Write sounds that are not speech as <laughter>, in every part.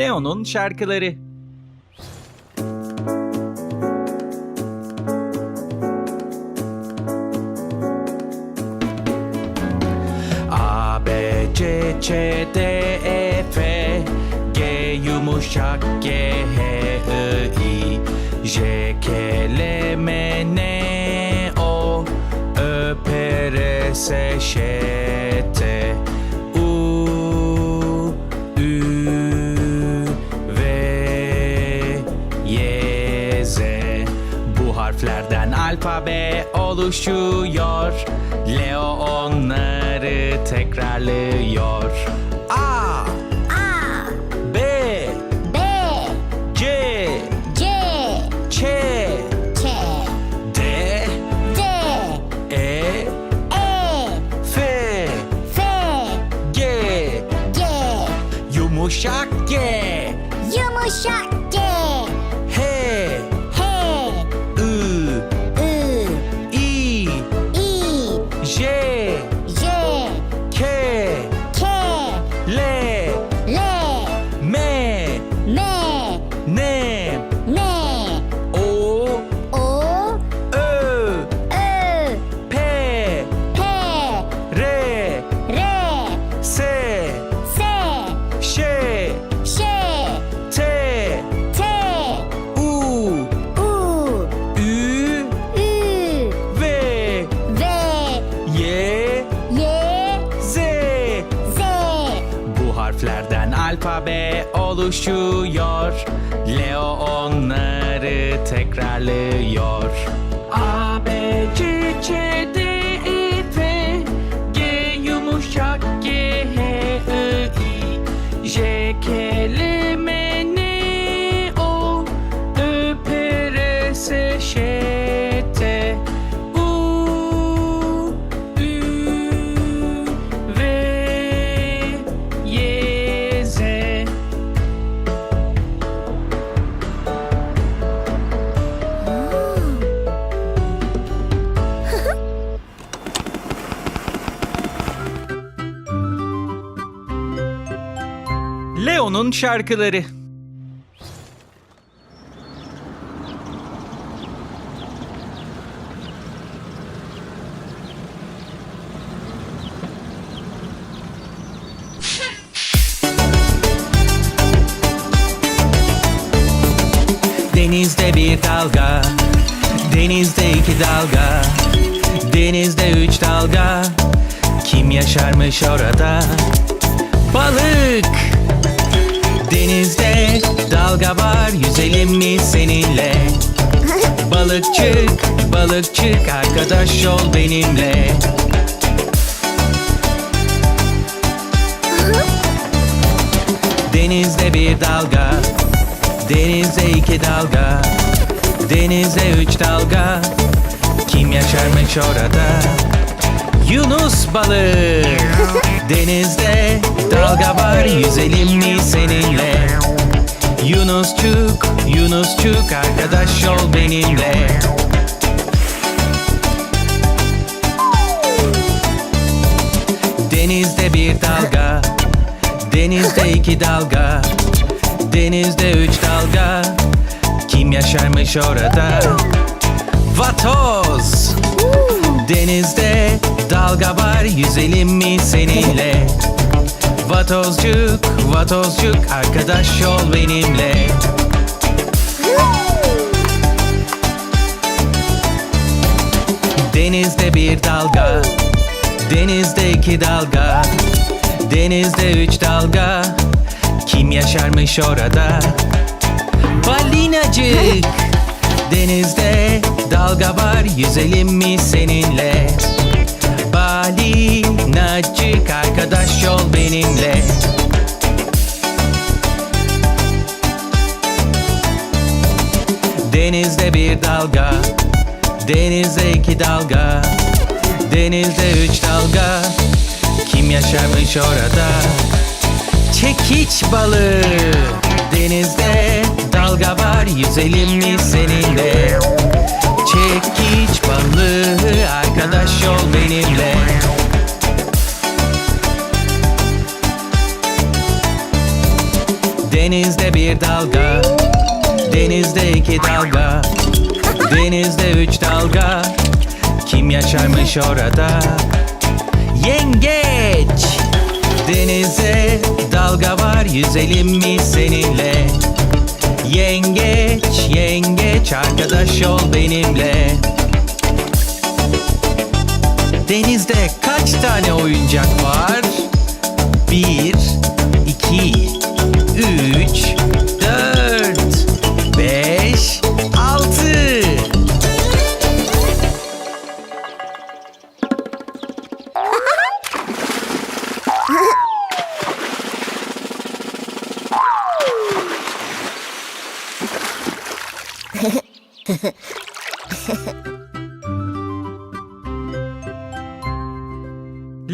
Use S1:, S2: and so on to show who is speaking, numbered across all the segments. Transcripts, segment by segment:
S1: Leo'nun şarkıları. A, B, C, Ç, D, E, F G yumuşak G, H, I, J, K, L, M, N, O Ö, P, R, S, Ş, alfabe oluşuyor. Leo onları tekrarlıyor. A,
S2: A,
S1: B,
S2: B,
S1: C,
S2: C,
S1: Ç,
S2: Ç,
S1: D,
S2: D,
S1: E,
S2: E,
S1: F,
S2: F,
S1: G.
S2: G,
S1: Yumuşak G
S2: yumuşak
S1: alfabe oluşuyor. Leo onları tekrarlıyor. A, B, C, Ç, D, Leo'nun şarkıları. Denizde bir dalga Denizde iki dalga Denizde üç dalga. Kim yaşarmış orada? Balık Denizde dalga var Yüzelim mi seninle? <laughs> Balıkçık, balıkçık Arkadaş ol benimle. <laughs> Denizde bir dalga Denizde iki dalga Denizde üç dalga. Kim yaşarmış orada? Yunus balık <laughs> Denizde dalga var Yüzelim mi seninle? Yunusçuk Yunusçuk Arkadaş ol benimle. Denizde bir dalga Denizde iki dalga Denizde üç dalga. Kim yaşarmış orada? Vatoz dalga var Yüzelim mi seninle? Vatozcuk Vatozcuk Arkadaş ol benimle. Denizde bir dalga Denizde iki dalga Denizde üç dalga. Kim yaşarmış orada? Balinacık Denizde dalga var Yüzelim mi seninle Balinacık Arkadaş ol benimle. Denizde bir dalga Denizde iki dalga Denizde üç dalga. Kim yaşarmış orada? Çekiç balığı. Denizde dalga var Yüzelim mi seninle? Çekiç balığı Arkadaş ol benimle Denizde bir dalga. Denizde iki dalga. Denizde üç dalga. Kim yaşarmış orada? Yengeç! Denize dalga var yüzelim mi seninle? Yengeç yengeç arkadaş ol benimle. Denizde kaç tane oyuncak var?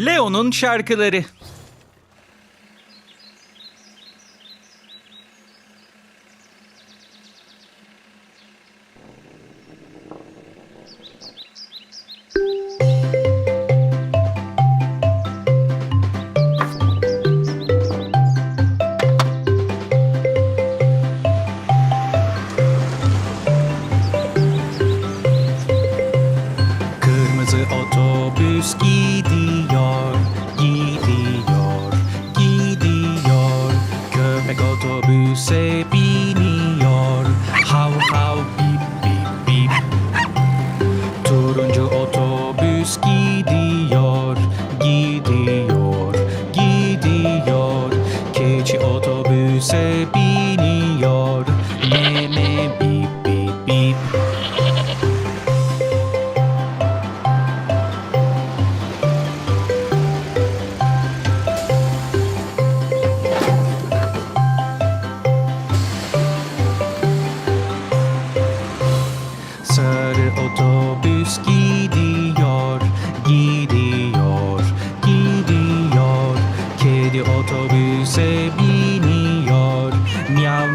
S1: Leo'nun şarkıları. Otobüs gidiyor, gidiyor, gidiyor. Köpek otobüse biniyor. Hav hav bip bip bip. Turuncu otobüs gidiyor, gidiyor,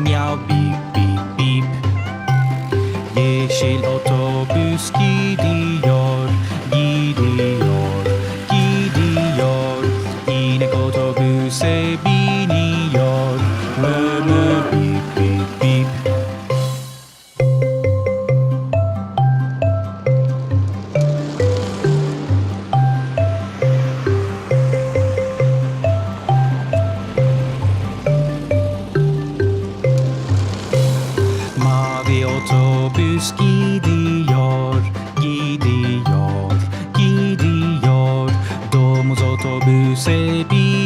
S1: Miyav bip bip bip. Yeşil otobüs gidiyor, otobüs gidiyor, gidiyor, gidiyor. Domuz otobüse biniyor.